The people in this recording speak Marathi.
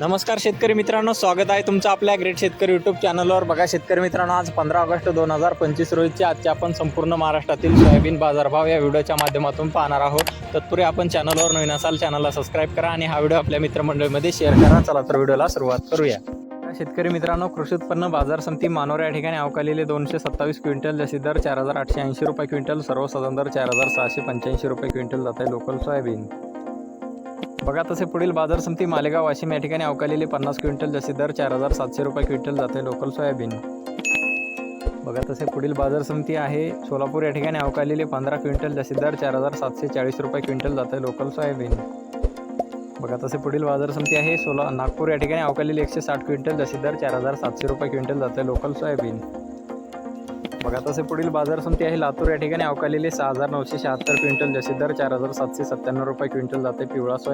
नमस्कार शेतकरी मित्रांनो स्वागत आहे तुमचं आपल्या ग्रेट शेतकरी यूट्यूब चॅनलवर बघा शेतकरी मित्रांनो आज पंधरा ऑगस्ट दोन हजार पंचवीस रोजीची आजच्या आपण संपूर्ण महाराष्ट्रातील सोयाबीन बाजारभाव या व्हिडिओच्या माध्यमातून पाहणार आहोत. तत्पूर्वी आपण चॅनलवर नवीन असाल चॅनलला सबस्क्राईब करा आणि हा व्हिडिओ आपल्या मित्रमंडळीमध्ये शेअर करा. चला तर व्हिडिओला सुरुवात करूया. शेतकरी मित्रांनो कृषी उत्पन्न बाजार समिती मानोरा या ठिकाणी अवकालेले दोनशे सत्तावीस क्विंटल जशी दर चार हजार आठशे ऐंशी रुपये क्विंटल सर्वसाधारण दर चार हजार सहाशे पंच्याऐंशी रुपये क्विंटल जात आहे लोकल सोयाबीन. बघा तसे पुढील बाजार समिती मालेगाव वाशिम या ठिकाणी अवकालेले पन्नास क्विंटल जसे दर चार हजार सातशे रुपये क्विंटल जाते लोकल सोयाबीन. बघा तसे पुढील बाजार समिती आहे सोलापूर या ठिकाणी अवकालेले पंधरा क्विंटल जसे दर चार हजार सातशे चाळीस रुपये क्विंटल जाते लोकल सोयाबीन. बघा तसे पुढील बाजार समिती आहे सोला नागपूर या ठिकाणी अवकालेले एकशे साठ क्विंटल जसे दर चार हजार सातशे रुपये क्विंटल जाते लोकल सोयाबीन. बघा तसे पुढील बाजार समिती आहे लातूर या ठिकाणी अवकालेले सहा हजार नऊशे शहात्तर क्विंटल जसे दर चार हजार सातशे सत्त्याण्णव रुपये क्विंटल जाते पिवळा सोया